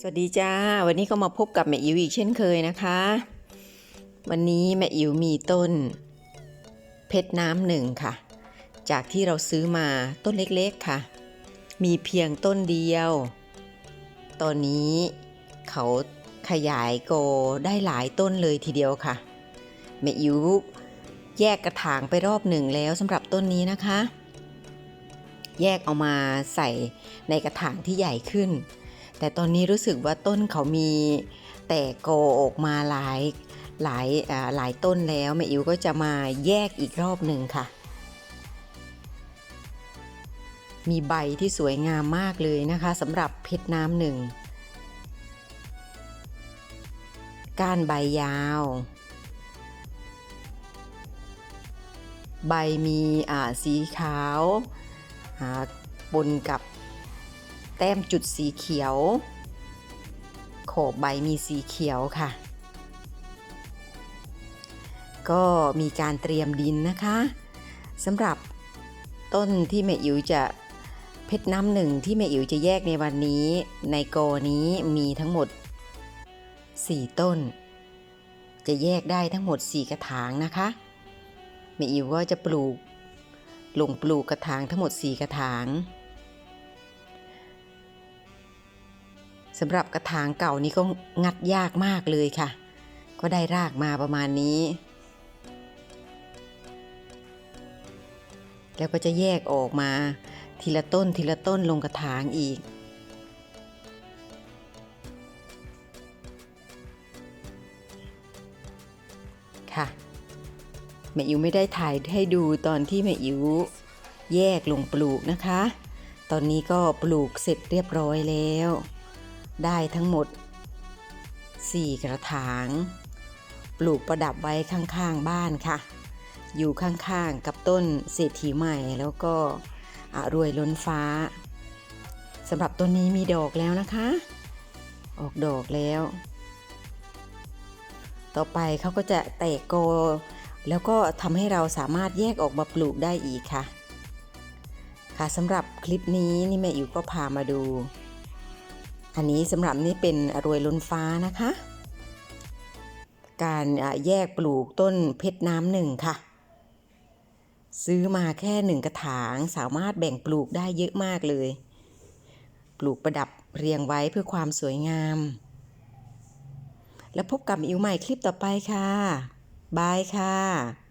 สวัสดีจ้า วันนี้ก็มาพบกับแม่อิ๋วอีกเช่นเคยนะคะ วันนี้แม่อิ๋วมีต้น เพชรน้ำหนึ่งค่ะ จากที่เราซื้อมาต้นเล็กๆค่ะ มีเพียงต้นเดียว ตอนนี้เขาขยายโกได้หลายต้นเลยทีเดียวค่ะแม่อิ๋วแยกกระถางไปรอบหนึ่งแล้วสำหรับต้นนี้นะคะ แยกเอามาใส่ในกระถางที่ใหญ่ขึ้น แต่ตอนนี้รู้สึกว่าต้นเขามีแตกโกออกมาหลายหลายหลายต้นแล้วแม่อิ๋วก็จะมาแยกอีกรอบหนึ่งค่ะ มีใบที่สวยงามมากเลยนะคะสำหรับเพชรน้ำหนึ่งก้านใบยาว ใบมีอ่าสีขาวปนกับ ต้มจุดสีเขียว โขบใบมีสีเขียวค่ะ ก็มีการเตรียมดินนะคะสำหรับต้นที่แม่อิ๋วจะเพชรน้ำหนึ่งที่แม่อิ๋วจะแยกในวันนี้ในโกนี้มีทั้งหมด 4 ต้น จะแยกได้ทั้งหมด 4 กระถางนะคะแม่อิ๋วก็จะปลูกลงปลูกกระถางทั้งหมด 4 กระถาง สำหรับกระถางเก่านี้ก็งัดยากมากเลยค่ะ ก็ได้รากมาประมาณนี้ แล้วก็จะแยกออกมาทีละต้นทีละต้นลงกระถางอีกค่ะแม่อิ๋วไม่ได้ถ่ายให้ดูตอนที่แม่อิ๋วแยกลงปลูกนะคะ ตอนนี้ก็ปลูกเสร็จเรียบร้อยแล้ว ได้ทั้งหมด 4 กระถาง ปลูกประดับไว้ข้างๆบ้านค่ะ อยู่ข้างๆกับต้นเศรษฐีใหม่แล้วก็อรวยล้นฟ้าสำหรับต้นนี้มีดอกแล้วนะคะ ออกดอกแล้ว ต่อไปเขาก็จะแตกโก แล้วก็ทำให้เราสามารถแยกออกมาปลูกได้อีกค่ะ ค่ะสำหรับคลิปนี้นี่แม่อิ๋วก็พามาดู อันนี้สำหรับนี่เป็นรวยล้นฟ้านะคะ การแยกปลูกต้นเพชรน้ำหนึ่งค่ะ ซื้อมาแค่หนึ่งกระถางสามารถแบ่งปลูกได้เยอะมากเลย ปลูกประดับเรียงไว้เพื่อความสวยงาม แล้วพบกับอิวใหม่คลิปต่อไปค่ะ บายค่ะ